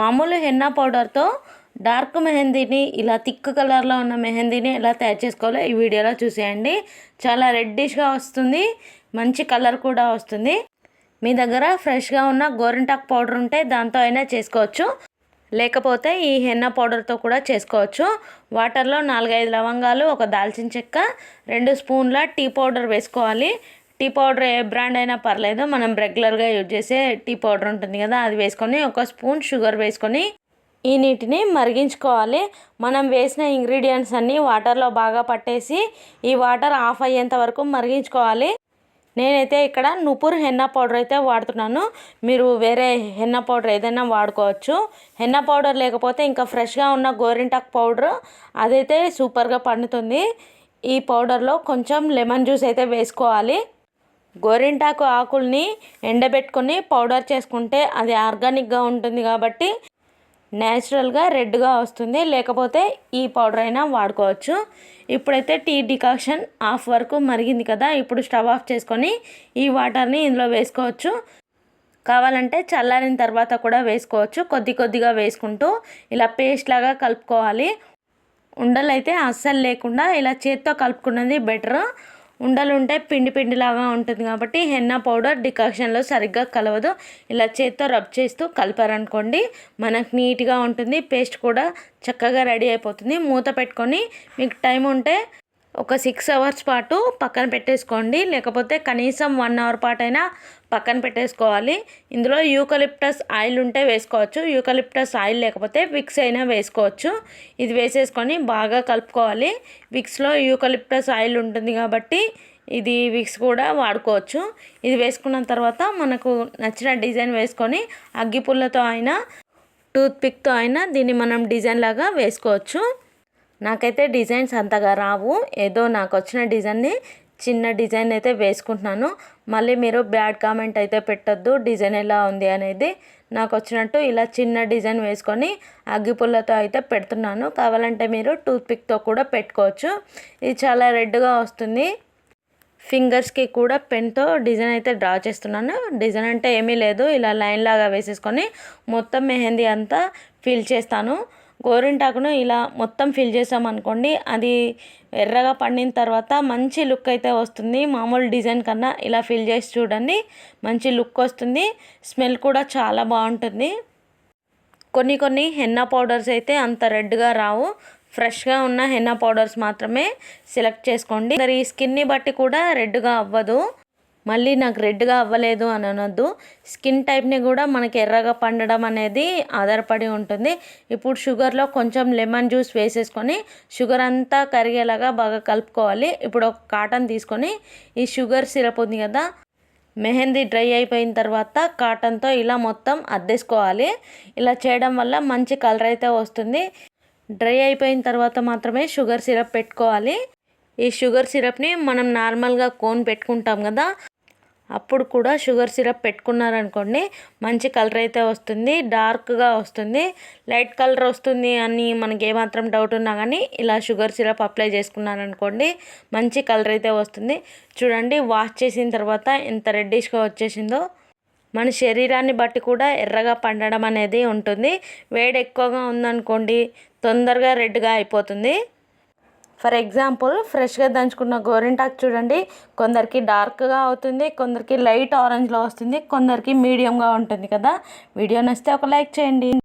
మామూలు henna పౌడర్తో dark మెహందీని ఇలా thick కలర్లో ఉన్న మెహందీని ఎలా తయారు చేసుకోవాలో ఈ వీడియోలో చూసేయండి. చాలా రెడ్డిష్గా వస్తుంది. మంచి కలర్ కూడా వస్తుంది. మీ దగ్గర ఫ్రెష్గా ఉన్న గోరింటాక్ పౌడర్ ఉంటే దాంతో అయినా చేసుకోవచ్చు. లేకపోతే ఈ హెన్నా పౌడర్తో కూడా చేసుకోవచ్చు. వాటర్లో నాలుగైదు లవంగాలు ఒక దాల్చిన చెక్క రెండు స్పూన్ల టీ పౌడర్ వేసుకోవాలి. టీ పౌడర్ ఏ బ్రాండ్ అయినా పర్లేదు మనం రెగ్యులర్గా యూజ్ చేసే టీ పౌడర్ ఉంటుంది కదా అది వేసుకొని ఒక స్పూన్ షుగర్ వేసుకొని ఈ నీటిని మరిగించుకోవాలి. మనం వేసిన ఇంగ్రీడియంట్స్ అన్నీ వాటర్లో బాగా పట్టేసి ఈ వాటర్ ఆఫ్ అయ్యేంత వరకు మరిగించుకోవాలి. నేనైతే ఇక్కడ నుపుర్ హెన్నా పౌడర్ అయితే వాడుతున్నాను. మీరు వేరే హెన్నా పౌడర్ ఏదైనా వాడుకోవచ్చు. హెన్నా పౌడర్ లేకపోతే ఇంకా ఫ్రెష్గా ఉన్న గోరింటాక్ పౌడర్ అదైతే సూపర్గా పండుతుంది. ఈ పౌడర్లో కొంచెం లెమన్ జ్యూస్ అయితే వేసుకోవాలి. గోరింటాకు ఆకుల్ని ఎండబెట్టుకొని పౌడర్ చేసుకుంటే అది ఆర్గానిక్గా ఉంటుంది కాబట్టి న్యాచురల్గా రెడ్గా వస్తుంది. లేకపోతే ఈ పౌడర్ అయినా వాడుకోవచ్చు. ఇప్పుడైతే టీ డికాక్షన్ హాఫ్ వరకు మరిగింది కదా. ఇప్పుడు స్టవ్ ఆఫ్ చేసుకొని ఈ వాటర్ని ఇందులో వేసుకోవచ్చు. కావాలంటే చల్లారిన తర్వాత కూడా వేసుకోవచ్చు. కొద్ది కొద్దిగా వేసుకుంటూ ఇలా పేస్ట్ లాగా కలుపుకోవాలి. ఉండలు అయితే అస్సలు లేకుండా ఇలా చేత్తో కలుపుకున్నది బెటర్. ఉండలు ఉంటే పిండి పిండిలాగా ఉంటుంది కాబట్టి హెన్నా పౌడర్ డికాక్షన్లో సరిగ్గా కలవదు. ఇలా చేత్తో రబ్ చేస్తూ కలిపారనుకోండి మనకు నీట్గా ఉంటుంది పేస్ట్ కూడా చక్కగా రెడీ అయిపోతుంది. మూత పెట్టుకొని మీకు టైం ఉంటే ఒక సిక్స్ అవర్స్ పాటు పక్కన పెట్టేసుకోండి. లేకపోతే కనీసం వన్ అవర్ పాటు అయినా పక్కన పెట్టేసుకోవాలి. ఇందులో యూకలిప్టస్ ఆయిల్ ఉంటే వేసుకోవచ్చు. యూకలిప్టస్ ఆయిల్ లేకపోతే విక్స్ అయినా వేసుకోవచ్చు. ఇది వేసేసుకొని బాగా కలుపుకోవాలి. విక్స్లో యూకలిప్టస్ ఆయిల్ ఉంటుంది కాబట్టి ఇది విక్స్ కూడా వాడుకోవచ్చు. ఇది వేసుకున్న తర్వాత మనకు నచ్చిన డిజైన్ వేసుకొని అగ్గిపుల్లతో అయినా టూత్ పిక్తో అయినా దీన్ని మనం డిజైన్ లాగా వేసుకోవచ్చు. నాకైతే డిజైన్స్ అంతగా రావు. ఏదో నాకు వచ్చిన డిజైన్ని చిన్న డిజైన్ అయితే వేసుకుంటున్నాను. మళ్ళీ మీరు బ్యాడ్ కామెంట్ అయితే పెట్టొద్దు. డిజైన్ ఎలా ఉంది అనేది నాకు వచ్చినట్టు ఇలా చిన్న డిజైన్ వేసుకొని అగ్గిపుల్లతో అయితే పెడుతున్నాను. కావాలంటే మీరు టూత్పిక్తో కూడా పెట్టుకోవచ్చు. ఇది చాలా రెడ్గా వస్తుంది. ఫింగర్స్కి కూడా పెన్తో డిజైన్ అయితే డ్రా చేస్తున్నాను. డిజైన్ అంటే ఏమీ లేదు. ఇలా లైన్ లాగా వేసేసుకొని మొత్తం మెహందీ అంతా ఫిల్ చేస్తాను. గోరింటాకును ఇలా మొత్తం ఫిల్ చేసామనుకోండి అది ఎర్రగా పండిన తర్వాత మంచి లుక్ అయితే వస్తుంది. మామూలు డిజైన్ కన్నా ఇలా ఫిల్ చేసి చూడండి మంచి లుక్ వస్తుంది. స్మెల్ కూడా చాలా బాగుంటుంది. కొన్ని కొన్ని హెన్నా పౌడర్స్ అయితే అంత రెడ్గా రావు. ఫ్రెష్గా ఉన్న హెన్నా పౌడర్స్ మాత్రమే సెలెక్ట్ చేసుకోండి. మరి ఈ స్కిన్ని బట్టి కూడా రెడ్గా అవ్వదు. మళ్ళీ నాకు రెడ్గా అవ్వలేదు అని అనొద్దు స్కిన్ టైప్ని కూడా మనకి ఎర్రగా పండడం అనేది ఆధారపడి ఉంటుంది. ఇప్పుడు షుగర్లో కొంచెం లెమన్ జ్యూస్ వేసేసుకొని షుగర్ అంతా కరిగేలాగా బాగా కలుపుకోవాలి. ఇప్పుడు ఒక కాటన్ తీసుకొని ఈ షుగర్ సిరప్ ఉంది కదా మెహందీ డ్రై అయిపోయిన తర్వాత కాటన్తో ఇలా మొత్తం అద్దేసుకోవాలి. ఇలా చేయడం వల్ల మంచి కలర్ అయితే వస్తుంది. డ్రై అయిపోయిన తర్వాత మాత్రమే షుగర్ సిరప్ పెట్టుకోవాలి. ఈ షుగర్ సిరప్ని మనం నార్మల్గా కోన్ పెట్టుకుంటాం కదా అప్పుడు కూడా షుగర్ సిరప్ పెట్టుకున్నారనుకోండి మంచి కలర్ అయితే వస్తుంది డార్క్గా వస్తుంది లైట్ కలర్ వస్తుంది అని మనకి ఏమాత్రం డౌట్ ఉన్నా కానీ ఇలా షుగర్ సిరప్ అప్లై చేసుకున్నారనుకోండి మంచి కలర్ అయితే వస్తుంది. చూడండి వాష్ చేసిన తర్వాత ఎంత రెడ్డిష్గా వచ్చేసిందో. మన శరీరాన్ని బట్టి కూడా ఎర్రగా పండడం అనేది ఉంటుంది. వేడి ఎక్కువగా ఉందనుకోండి తొందరగా రెడ్గా అయిపోతుంది. ఫర్ ఎగ్జాంపుల్ ఫ్రెష్గా దంచుకున్న గోరింటాకు చూడండి కొందరికి డార్క్గా అవుతుంది కొందరికి లైట్ ఆరెంజ్లో వస్తుంది కొందరికి మీడియంగా ఉంటుంది కదా. వీడియో నచ్చితే ఒక లైక్ చేయండి.